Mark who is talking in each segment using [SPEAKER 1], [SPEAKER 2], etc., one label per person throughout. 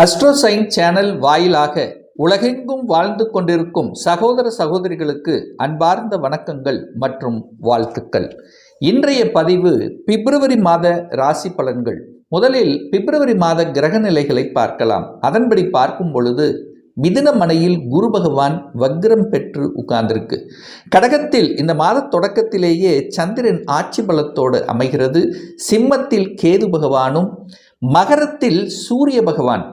[SPEAKER 1] அஸ்ட்ரோசைன் channel வாயிலாக உலகெங்கும் வாழ்ந்து கொண்டிருக்கும் சகோதர சகோதரிகளுக்கு அன்பார்ந்த வணக்கங்கள் மற்றும் வாழ்த்துக்கள். இன்றைய பதிவு பிப்ரவரி மாத ராசி பலன்கள். முதலில் பிப்ரவரி மாத கிரக நிலைகளை பார்க்கலாம். அதன்படி பார்க்கும் பொழுது மிதுன மனையில் குரு பகவான் வக்ரம் பெற்று உட்கார்ந்திருக்கு. கடகத்தில் இந்த மாத தொடக்கத்திலேயே சந்திரன் ஆட்சி பலத்தோடு அமைகிறது. சிம்மத்தில் கேது பகவானும் மகரத்தில் சூரிய பகவான்.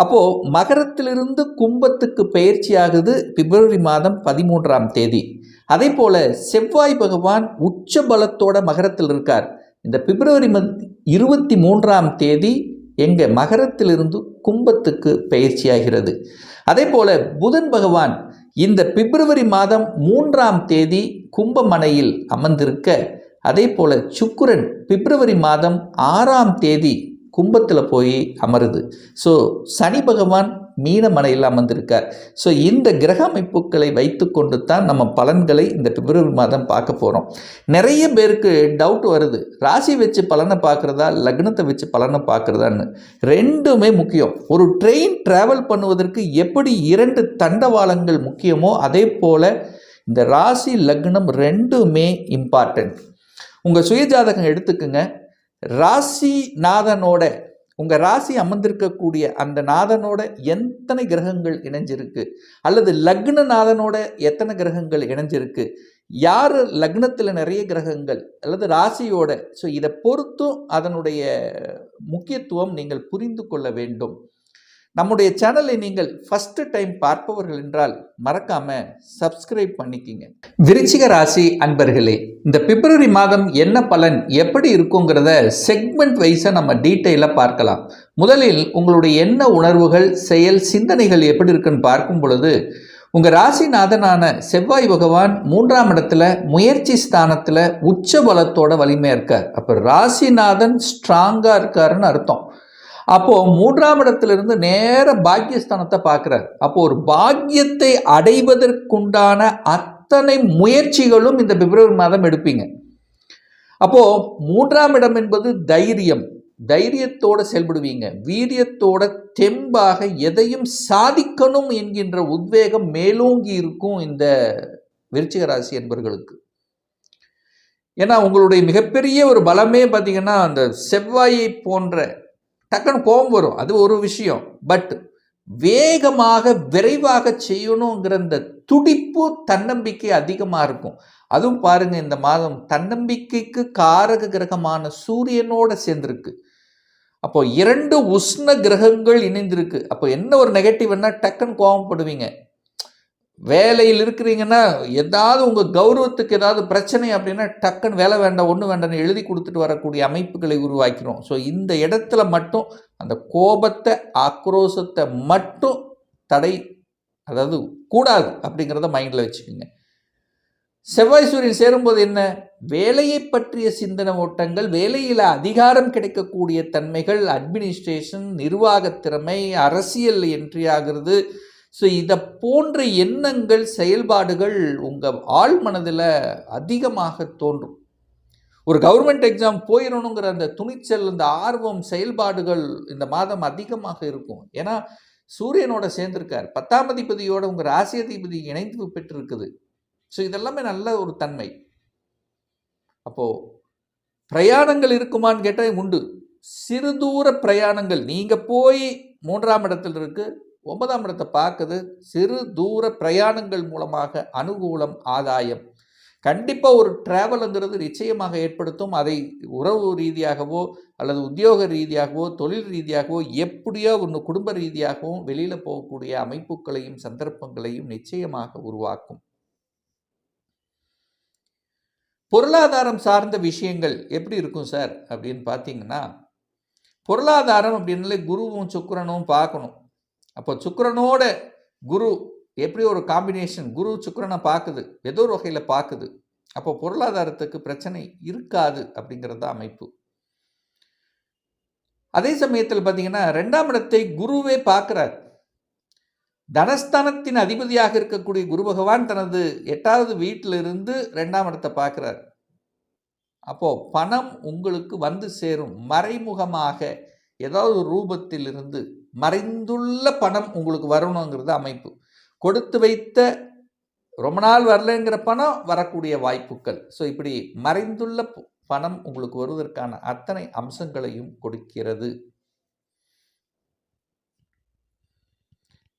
[SPEAKER 1] அப்போது மகரத்திலிருந்து கும்பத்துக்கு பயிற்சி ஆகுது பிப்ரவரி மாதம் பதிமூன்றாம் தேதி. அதே போல் செவ்வாய் பகவான் உச்ச பலத்தோட மகரத்தில் இருக்கார். இந்த பிப்ரவரி மத் இருபத்தி மூன்றாம் தேதி எங்கள் மகரத்திலிருந்து கும்பத்துக்கு பயிற்சியாகிறது அதே போல் புதன் பகவான் இந்த பிப்ரவரி மாதம் மூன்றாம் தேதி கும்பமனையில் அமர்ந்திருக்க அதே போல் சுக்குரன் பிப்ரவரி மாதம் ஆறாம் தேதி கும்பத்தில் போய் அமருது. ஸோ சனி பகவான் மீனமனையில் அமர்ந்திருக்கார். ஸோ இந்த கிரக அமைப்புகளை வைத்துக்கொண்டு தான் நம்ம பலன்களை இந்த பிப்ரவரி மாதம் பார்க்க போகிறோம் நிறைய பேருக்கு டவுட் வருது. ராசி வச்சு பலனை பார்க்குறதா லக்னத்தை வச்சு பலனை பார்க்குறதான்னு. ரெண்டுமே முக்கியம். ஒரு ட்ரெயின் ட்ராவல் பண்ணுவதற்கு எப்படி இரண்டு தண்டவாளங்கள் முக்கியமோ அதே போல் இந்த ராசி லக்னம் ரெண்டுமே இம்பார்ட்டன்ட் உங்கள் சுயஜாதகம் எடுத்துக்கோங்க. ராசி நாதனோட உங்கள் ராசி அமர்ந்திருக்கக்கூடிய அந்த நாதனோட எத்தனை கிரகங்கள் இணைஞ்சிருக்கு? அல்லது லக்ன நாதனோட எத்தனை கிரகங்கள் இணைஞ்சிருக்கு? யார் லக்னத்தில் நிறைய கிரகங்கள் அல்லது ராசியோட? ஸோ இதை பொறுத்தும் அதனுடைய முக்கியத்துவம் நீங்கள் புரிந்து கொள்ள வேண்டும். நம்முடைய சேனலை நீங்கள் ஃபஸ்ட்டு டைம் பார்ப்பவர்கள் என்றால் மறக்காம சப்ஸ்கிரைப் பண்ணிக்கிங்க. விருச்சிக ராசி அன்பர்களே இந்த பிப்ரவரி மாதம் என்ன பலன் எப்படி இருக்குங்கிறத செக்மெண்ட் வைஸாக நம்ம டீட்டெயிலாக பார்க்கலாம். முதலில் உங்களுடைய என்ன உணர்வுகள் செயல் சிந்தனைகள் எப்படி இருக்குன்னு பார்க்கும் பொழுது உங்கள் ராசிநாதனான செவ்வாய் பகவான் மூன்றாம் இடத்துல முயற்சி ஸ்தானத்தில் உச்ச பலத்தோட வலிமையாக இருக்கார். அப்போ ராசிநாதன் ஸ்ட்ராங்காக இருக்காருன்னு அர்த்தம். அப்போது மூன்றாம் இடத்திலிருந்து நேர பாக்கியஸ்தானத்தை பார்க்குறார். அப்போது ஒரு பாக்கியத்தை அடைவதற்குண்டான அத்தனை முயற்சிகளும் இந்த பிப்ரவரி மாதம் எடுப்பீங்க. அப்போது மூன்றாம் இடம் என்பது தைரியம். தைரியத்தோடு செயல்படுவீங்க. வீரியத்தோட தெம்பாக எதையும் சாதிக்கணும் என்கின்ற உத்வேகம் மேலோங்கி இருக்கும் இந்த விருச்சிக ராசி என்பவர்களுக்கு ஏன்னா உங்களுடைய மிகப்பெரிய ஒரு பலமே பார்த்தீங்கன்னா அந்த செவ்வாயை போன்ற டக்குன்னு கோபம் வரும். அது ஒரு விஷயம். பட் வேகமாக விரைவாக செய்யணுங்கிற இந்த துடிப்பு தன்னம்பிக்கை அதிகமாக இருக்கும். அதுவும் பாருங்கள் இந்த மாதம் தன்னம்பிக்கைக்கு காரக கிரகமான சூரியனோட சேர்ந்துருக்கு. அப்போ இரண்டு உஷ்ண கிரகங்கள் இணைந்திருக்கு. அப்போ என்ன ஒரு நெகட்டிவ்னா டக்குன்னு கோபப்படுவீங்க. வேலையில் இருக்கிறீங்கன்னா ஏதாவது உங்கள் கௌரவத்துக்கு ஏதாவது பிரச்சனை அப்படின்னா டக்குன்னு வேலை வேண்டாம் ஒன்று வேண்டாம்னு எழுதி கொடுத்துட்டு வரக்கூடிய அமைப்புகளை உருவாக்கிறோம். ஸோ இந்த இடத்துல மட்டும் அந்த கோபத்தை ஆக்ரோஷத்தை மட்டும் தடை அதாவது கூடாது அப்படிங்கிறத மைண்டில் வச்சுக்கோங்க. செவ்வாய் சூரியன் சேரும்போது என்ன? வேலையை பற்றிய சிந்தனை ஓட்டங்கள் வேலையில் அதிகாரம் கிடைக்கக்கூடிய தன்மைகள் அட்மினிஸ்ட்ரேஷன் நிர்வாக திறமை அரசியல் என்ட்ரி ஆகிறது ஸோ இதை போன்ற எண்ணங்கள் செயல்பாடுகள் உங்கள் ஆள் மனதில் அதிகமாக தோன்றும். ஒரு கவர்மெண்ட் எக்ஸாம் போயிடணுங்கிற அந்த துணிச்சல் அந்த ஆர்வம் செயல்பாடுகள் இந்த மாதம் அதிகமாக இருக்கும். ஏன்னா சூரியனோட சேர்ந்திருக்கார். பத்தாம் அதிபதியோட உங்கள் ராசி அதிபதி இணைந்து பெற்றிருக்குது. ஸோ இதெல்லாமே நல்ல ஒரு தன்மை. அப்போது பிரயாணங்கள் இருக்குமான்னு கேட்டால் உண்டு. சிறு தூர பிரயாணங்கள். நீங்கள் போய் மூன்றாம் இடத்தில் இருக்குது ஒன்பதாம் இடத்தை பார்க்குது. சிறு தூர பிரயாணங்கள் மூலமாக அனுகூலம் ஆதாயம். கண்டிப்பாக ஒரு ட்ராவலுங்கிறது நிச்சயமாக ஏற்படுத்தும். அதை உறவு ரீதியாகவோ அல்லது உத்தியோக ரீதியாகவோ தொழில் ரீதியாகவோ எப்படியோ ஒன்று குடும்ப ரீதியாகவும் வெளியில் போகக்கூடிய அமைப்புகளையும் சந்தர்ப்பங்களையும் நிச்சயமாக உருவாக்கும். பொருளாதாரம் சார்ந்த விஷயங்கள் எப்படி இருக்கும் சார்? அப்படின்னு பார்த்தீங்கன்னா பொருளாதாரம் அப்படின்னாலே குருவும் சுக்கரனும் பார்க்கணும். அப்போ சுக்கரனோட குரு எப்படி ஒரு காம்பினேஷன் குரு சுக்கரனை பார்க்குது ஏதோ ஒரு வகையில் பார்க்குது. அப்போ பொருளாதாரத்துக்கு பிரச்சனை இருக்காது அப்படிங்கிறது தான் அமைப்பு. அதே சமயத்தில் பார்த்தீங்கன்னா ரெண்டாம் இடத்தை குருவே பார்க்குறார். தனஸ்தானத்தின் அதிபதியாக இருக்கக்கூடிய குரு பகவான் தனது எட்டாவது வீட்டிலிருந்து ரெண்டாம் இடத்தை பார்க்குறார். அப்போது பணம் உங்களுக்கு வந்து சேரும். மறைமுகமாக ஏதாவது ஒரு மறைந்துள்ள பணம் உங்களுக்கு வரணுங்கிறது அமைப்பு. கொடுத்து வைத்த ரொம்ப நாள் வரலைங்கிற பணம் வரக்கூடிய வாய்ப்புகள். ஸோ இப்படி மறைந்துள்ள பணம் உங்களுக்கு வருவதற்கான அத்தனை அம்சங்களையும் கொடுக்கிறது.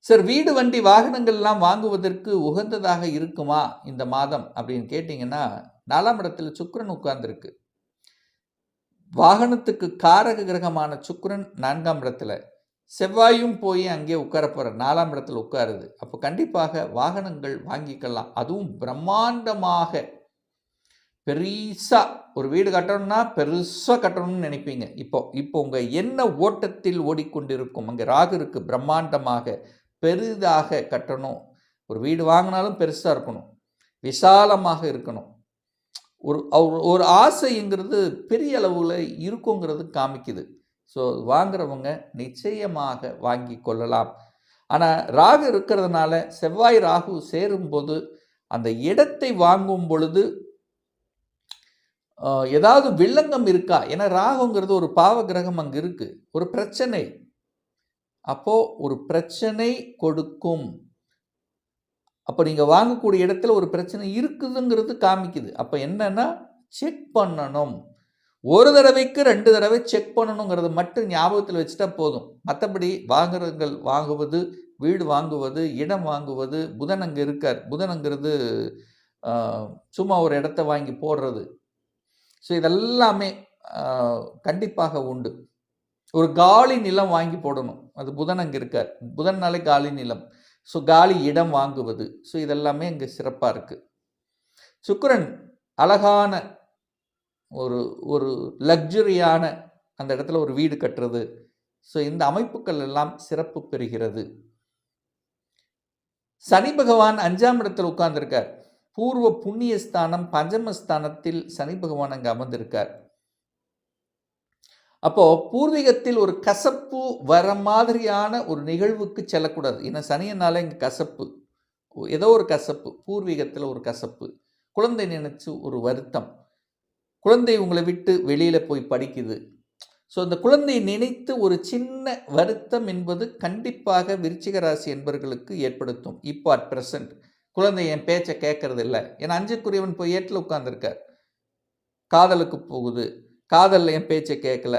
[SPEAKER 1] சார் வீடு வண்டி வாகனங்கள்லாம் வாங்குவதற்கு உகந்ததாக இருக்குமா இந்த மாதம் அப்படின்னு கேட்டிங்கன்னா நாலாம் இடத்துல சுக்கரன் உட்கார்ந்துருக்கு. வாகனத்துக்கு காரக கிரகமான சுக்கரன் நான்காம் இடத்துல. செவ்வாயும் போய் அங்கே உட்கார போகிற நாலாம் இடத்துல உட்காருது. அப்போ கண்டிப்பாக வாகனங்கள் வாங்கிக்கலாம். அதுவும் பிரம்மாண்டமாக பெருசாக ஒரு வீடு கட்டணும்னா பெருசாக கட்டணும்னு நினைப்பீங்க. இப்போ இப்போ உங்கள் என்ன ஓட்டத்தில் ஓடிக்கொண்டிருக்கும். அங்கே ராகுருக்கு பிரம்மாண்டமாக பெரிதாக கட்டணும். ஒரு வீடு வாங்கினாலும் பெருசாக இருக்கணும். விசாலமாக இருக்கணும். ஒரு- ஒரு ஆசைங்கிறது பெரிய அளவில் இருக்குங்கிறது காமிக்குது. ஸோ வாங்குறவங்க நிச்சயமாக வாங்கி கொள்ளலாம். ஆனால் ராகு இருக்கிறதுனால செவ்வாய் ராகு சேரும்போது அந்த இடத்தை வாங்கும் பொழுது ஏதாவது வில்லங்கம் இருக்கா? ஏன்னா ராகுங்கிறது ஒரு பாவ கிரகம் அங்கே இருக்குது ஒரு பிரச்சனை. அப்போது ஒரு பிரச்சனை கொடுக்கும். அப்போ நீங்கள் வாங்கக்கூடிய இடத்துல ஒரு பிரச்சனை இருக்குதுங்கிறது காமிக்குது. அப்போ என்னன்னா செக் பண்ணணும். ஒரு தடவைக்கு ரெண்டு தடவை செக் பண்ணணுங்கிறத மட்டும் ஞாபகத்தில் வச்சுட்டா போதும். மற்றபடி வாங்குறங்கள் வாங்குவது வீடு வாங்குவது இடம் வாங்குவது புதன் அங்கே இருக்கார். புதனுங்கிறது சும்மா ஒரு இடத்த வாங்கி போடுறது. ஸோ இதெல்லாமே கண்டிப்பாக உண்டு. ஒரு காலி நிலம் வாங்கி போடணும். அது புதன் அங்கே இருக்கார். புதன்னாலே காலி நிலம். ஸோ காலி இடம் வாங்குவது. ஸோ இதெல்லாமே இங்கே சிறப்பாக இருக்குது சுக்கரன் அழகான ஒரு ஒரு லக்ஸுரியான அந்த இடத்துல ஒரு வீடு கட்டுறது. ஸோ இந்த அமைப்புகள் எல்லாம் சிறப்பு பெறுகிறது. சனி பகவான் அஞ்சாம் இடத்தில் உட்கார்ந்துருக்கார். பூர்வ புண்ணிய ஸ்தானம் பஞ்சமஸ்தானத்தில் சனி பகவான் அங்கே அமர்ந்திருக்கார். அப்போ பூர்வீகத்தில் ஒரு கசப்பு வர மாதிரியான ஒரு நிகழ்வுக்கு செல்லக்கூடாது. ஏன்னா சனியனால இங்கே கசப்பு. ஏதோ ஒரு கசப்பு பூர்வீகத்தில் ஒரு கசப்பு. குழந்தை நினைச்சு ஒரு வருத்தம். குழந்தை உங்களை விட்டு வெளியில் போய் படிக்குது. ஸோ அந்த குழந்தையை நினைத்து ஒரு சின்ன வருத்தம் என்பது கண்டிப்பாக விருச்சிக ராசி என்பவர்களுக்கு ஏற்படுத்தும். இப்போ அட் ப்ரெசண்ட் குழந்தை என் பேச்சை கேட்கறது இல்லை ஏன்னா அஞ்சுக்குரியவன் போய் ஏட்டில் உட்காந்துருக்கார் காதலுக்கு போகுது. காதலில் என் பேச்சை கேட்கல.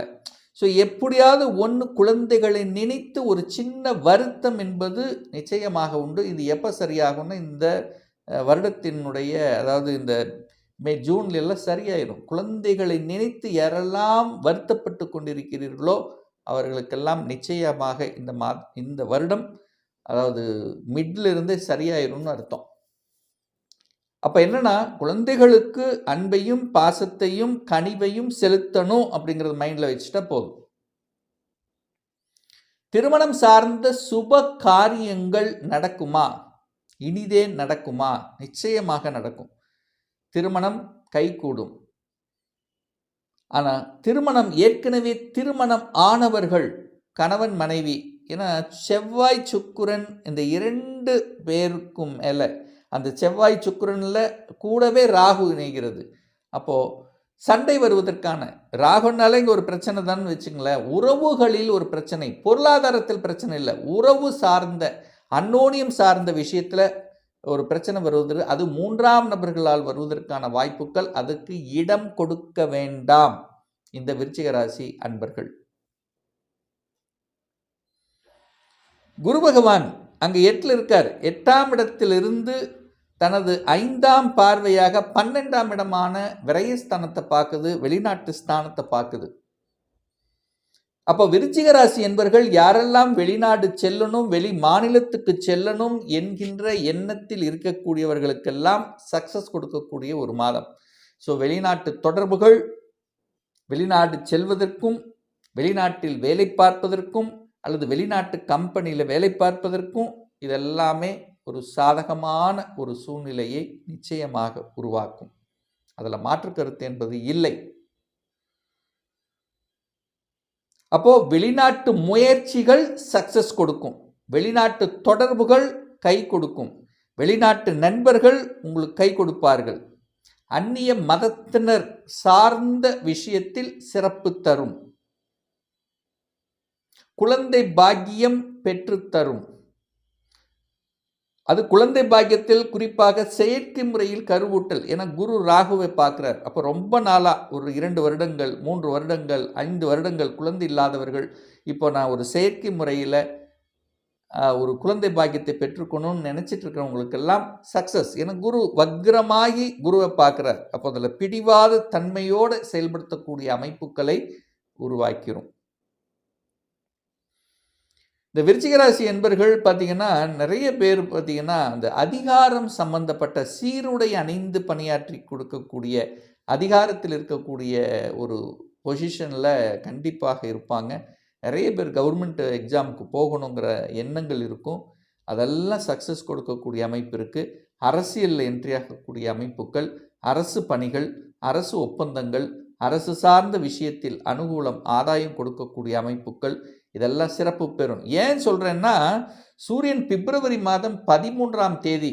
[SPEAKER 1] ஸோ எப்படியாவது ஒன்று குழந்தைகளை நினைத்து ஒரு சின்ன வருத்தம் என்பது நிச்சயமாக உண்டு. இது எப்போ சரியாகும்னா இந்த வருடத்தினுடைய அதாவது இந்த மே ஜூன்ல எல்லாம் சரியாயிடும் குழந்தைகளை நினைத்து யாரெல்லாம் வருத்தப்பட்டு கொண்டிருக்கிறீர்களோ அவர்களுக்கெல்லாம் நிச்சயமாக இந்த மா இந்த வருடம் அதாவது மிட்ல இருந்தே சரியாயிரும்னு அர்த்தம். அப்போ என்னன்னா குழந்தைகளுக்கு அன்பையும் பாசத்தையும் கனிவையும் செலுத்தணும் அப்படிங்கிறது மைண்டில் வச்சுட்டா போதும். திருமணம் சார்ந்த சுப காரியங்கள் நடக்குமா? இனிதே நடக்குமா? நிச்சயமாக நடக்கும். திருமணம் கைகூடும். ஆனால் திருமணம் ஏற்கனவே திருமணம் ஆனவர்கள் கணவன் மனைவி ஏன்னா செவ்வாய் சுக்குரன் இந்த இரண்டு பேருக்கும் மேலே அந்த செவ்வாய் சுக்குரனில் கூடவே ராகு இணைகிறது. அப்போது சண்டை வருவதற்கான ராகுனால இங்கே ஒரு பிரச்சனை தான் வச்சுங்களேன் உறவுகளில் ஒரு பிரச்சனை பொருளாதாரத்தில் பிரச்சனை இல்லை உறவு சார்ந்த அன்னோனியம் சார்ந்த விஷயத்தில் ஒரு பிரச்சனை வருவதற்கு அது மூன்றாம் நபர்களால் வருவதற்கான வாய்ப்புகள் அதுக்கு இடம் கொடுக்க வேண்டாம். இந்த விருச்சிக ராசி அன்பர்கள். குரு பகவான் அங்கே எட்டில் இருக்கார். எட்டாம் இடத்திலிருந்து தனது ஐந்தாம் பார்வையாக பன்னெண்டாம் இடமான விரயஸ்தானத்தை பார்க்குது வெளிநாட்டு ஸ்தானத்தை பார்க்குது. அப்போ விருச்சிக ராசி என்பர்கள் யாரெல்லாம் வெளிநாடு செல்லணும் வெளி மாநிலத்துக்கு செல்லணும் என்கின்ற எண்ணத்தில் இருக்கக்கூடியவர்களுக்கெல்லாம் சக்சஸ் கொடுக்கக்கூடிய ஒரு மாதம். ஸோ வெளிநாட்டு தொடர்புகள் வெளிநாடு செல்வதற்கும் வெளிநாட்டில் வேலை பார்ப்பதற்கும் அல்லது வெளிநாட்டு கம்பெனியில் வேலை பார்ப்பதற்கும் இதெல்லாமே ஒரு சாதகமான ஒரு சூழ்நிலையை நிச்சயமாக உருவாக்கும். அதில் மாற்று கருத்து என்பது இல்லை. அப்போ வெளிநாட்டு முயற்சிகள் சக்சஸ் கொடுக்கும். வெளிநாட்டு தொடர்புகள் கை கொடுக்கும். வெளிநாட்டு நண்பர்கள் உங்களுக்கு கை கொடுப்பார்கள். அந்நிய மதத்தினர் சார்ந்த விஷயத்தில் சிறப்பு தரும். குழந்தை பாக்கியம் பெற்றுத்தரும் அது குழந்தை பாக்கியத்தில் குறிப்பாக செயற்கை முறையில் கருவூட்டல். என குரு ராகுவை பார்க்குறார். அப்போ ரொம்ப நாளாக ஒரு இரண்டு வருடங்கள் மூன்று வருடங்கள் ஐந்து வருடங்கள் குழந்தை இல்லாதவர்கள் இப்போ நான் ஒரு செயற்கை முறையில் ஒரு குழந்தை பாக்கியத்தை பெற்றுக்கணும்னு நினச்சிட்டு இருக்கிறவங்களுக்கெல்லாம் சக்ஸஸ் ஏன்னா குரு வக்ரமாகி குருவை பார்க்குறார். அப்போ அதில் பிடிவாத தன்மையோடு செயல்படுத்தக்கூடிய அமைப்புகளை உருவாக்கிறோம் இந்த விருச்சிகராசி என்பர்கள் பார்த்திங்கன்னா நிறைய பேர் பார்த்திங்கன்னா அந்த அதிகாரம் சம்பந்தப்பட்ட சீருடை அணிந்து பணியாற்றி கொடுக்கக்கூடிய அதிகாரத்தில் இருக்கக்கூடிய ஒரு பொசிஷனில் கண்டிப்பாக இருப்பாங்க. நிறைய பேர் கவர்மெண்ட் எக்ஸாமுக்கு போகணுங்கிற எண்ணங்கள் இருக்கும். அதெல்லாம் சக்ஸஸ் கொடுக்கக்கூடிய அமைப்பு இருக்குது அரசியலில் என்ட்ரி ஆகக்கூடிய அமைப்புகள் அரசு பணிகள் அரசு ஒப்பந்தங்கள் அரசு சார்ந்த விஷயத்தில் அனுகூலம் ஆதாயம் கொடுக்கக்கூடிய அமைப்புகள் இதெல்லாம் சிறப்பு பெறும். ஏன் சொல்கிறேன்னா சூரியன் பிப்ரவரி மாதம் பதிமூன்றாம் தேதி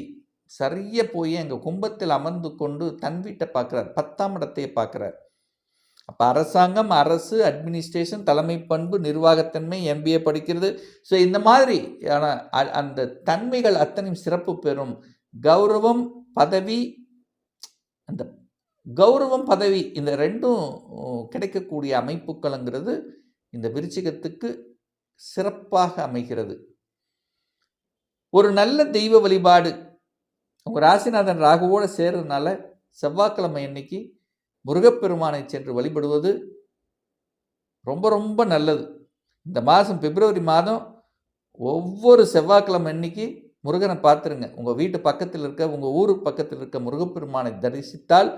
[SPEAKER 1] சரியாக போய் எங்கள் கும்பத்தில் அமர்ந்து கொண்டு தன் வீட்டை பார்க்குறார். பத்தாம் இடத்தையே பார்க்குறார். அப்போ அரசாங்கம் அரசு அட்மினிஸ்ட்ரேஷன் தலைமை பண்பு நிர்வாகத்தன்மை எம்பிஏ படிக்கிறது. ஸோ இந்த மாதிரி அந்த தன்மைகள் அத்தனையும் சிறப்பு பெறும். கௌரவம் பதவி அந்த கௌரவம் பதவி இந்த ரெண்டும் கிடைக்கக்கூடிய அமைப்புகள்ங்கிறது இந்த விருச்சிகத்துக்கு சிறப்பாக அமைகிறது. ஒரு நல்ல தெய்வ வழிபாடு. உங்கள் ராசிநாதன் ராகுவோடு சேர்றதுனால செவ்வாய்க்கிழமை அன்னைக்கு முருகப்பெருமானை சென்று வழிபடுவது ரொம்ப ரொம்ப நல்லது. இந்த மாதம் பிப்ரவரி மாதம் ஒவ்வொரு செவ்வாய்க்கிழமை அன்னைக்கு முருகனை பார்த்துருங்க. உங்கள் வீட்டு பக்கத்தில் இருக்க உங்கள் ஊர் பக்கத்தில் இருக்க முருகப்பெருமானை தரிசித்தால்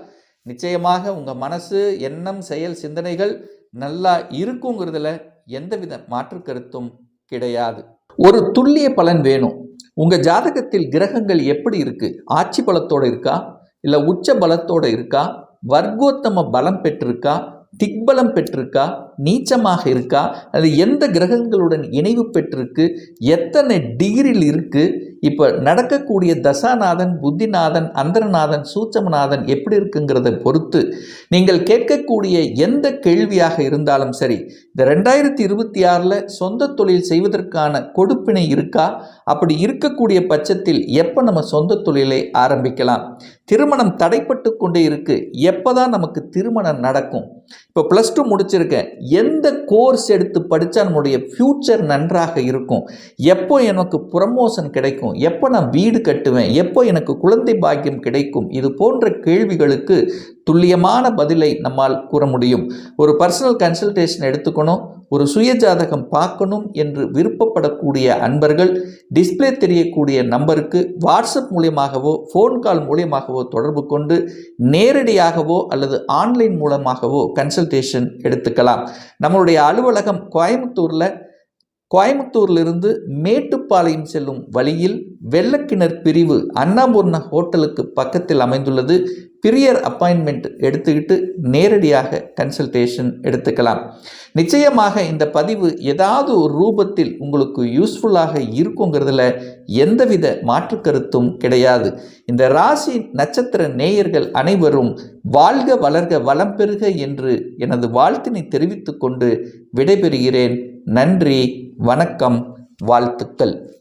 [SPEAKER 1] நிச்சயமாக உங்கள் மனசு எண்ணம் செயல் சிந்தனைகள் நல்லா இருக்குங்கிறதுல எந்தவித மாற்று கருத்தும் கிடையாது. ஒரு துல்லிய பலன் வேணும். உங்கள் ஜாதகத்தில் கிரகங்கள் எப்படி இருக்குது ஆட்சி பலத்தோடு இருக்கா? இல்லை உச்ச பலத்தோடு இருக்கா? வர்க்கோத்தம பலம் பெற்றிருக்கா? திக்பலம் பெற்றிருக்கா? நீச்சமாக இருக்கா? அது எந்த கிரகங்களுடன் இணைவு பெற்றிருக்கு? எத்தனை டிகிரியில் இருக்குது இப்போ நடக்கக்கூடிய தசாநாதன் புத்திநாதன் அந்தரநாதன் சூச்சமநாதன் எப்படி இருக்குங்கிறத பொறுத்து நீங்கள் கேட்கக்கூடிய எந்த கேள்வியாக இருந்தாலும் சரி இந்த ரெண்டாயிரத்தி இருபத்தி ஆறில் சொந்த தொழில் செய்வதற்கான கொடுப்பினை இருக்கா? அப்படி இருக்கக்கூடிய பட்சத்தில் எப்போ நம்ம சொந்த தொழிலை ஆரம்பிக்கலாம்? திருமணம் தடைப்பட்டு கொண்டே இருக்கு. எப்போ தான் நமக்கு திருமணம் நடக்கும்? இப்போ ப்ளஸ் டூ முடிச்சிருக்கேன். எந்த கோர்ஸ் எடுத்து படித்தா நம்முடைய ஃப்யூச்சர் நன்றாக இருக்கும்? எப்போ எனக்கு ப்ரமோஷன் கிடைக்கும்? எப்போ நான் வீடு கட்டுவேன்? எப்போ எனக்கு குழந்தை பாக்கியம் கிடைக்கும்? இது போன்ற கேள்விகளுக்கு துல்லியமான பதிலை நம்மால் கூற முடியும். ஒரு பர்சனல் கன்சல்டேஷன் எடுத்துக்கணும் ஒரு சுய ஜாதகம் பார்க்கணும் என்று விருப்பப்படக்கூடிய அன்பர்கள் டிஸ்பிளே தெரியக்கூடிய நம்பருக்கு வாட்ஸ்அப் மூலியமாகவோ ஃபோன் கால் மூலியமாகவோ தொடர்பு கொண்டு நேரடியாகவோ அல்லது ஆன்லைன் மூலமாகவோ கன்சல்டேஷன் எடுத்துக்கலாம். நம்மளுடைய அலுவலகம் கோயம்புத்தூரில் கோயம்புத்தூரிலிருந்து மேட்டுப்பாளையம் செல்லும் வழியில் வெள்ளக்கிணர் பிரிவு அண்ணாபூர்ண ஹோட்டலுக்கு பக்கத்தில் அமைந்துள்ளது. பிரியர் அப்பாயின்மெண்ட் எடுத்துக்கிட்டு நேரடியாக கன்சல்டேஷன் எடுத்துக்கலாம். நிச்சயமாக இந்த பதிவு ஏதாவது ஒரு ரூபத்தில் உங்களுக்கு யூஸ்ஃபுல்லாக இருக்குங்கிறதுல எந்தவித மாற்று கருத்தும் கிடையாது. இந்த ராசி நட்சத்திர நேயர்கள் அனைவரும் வாழ்க வளர்க வளம் பெறுக என்று எனது வாழ்த்தினை தெரிவித்துக்கொண்டு விடைபெறுகிறேன். நன்றி வணக்கம் வாழ்த்துக்கள்.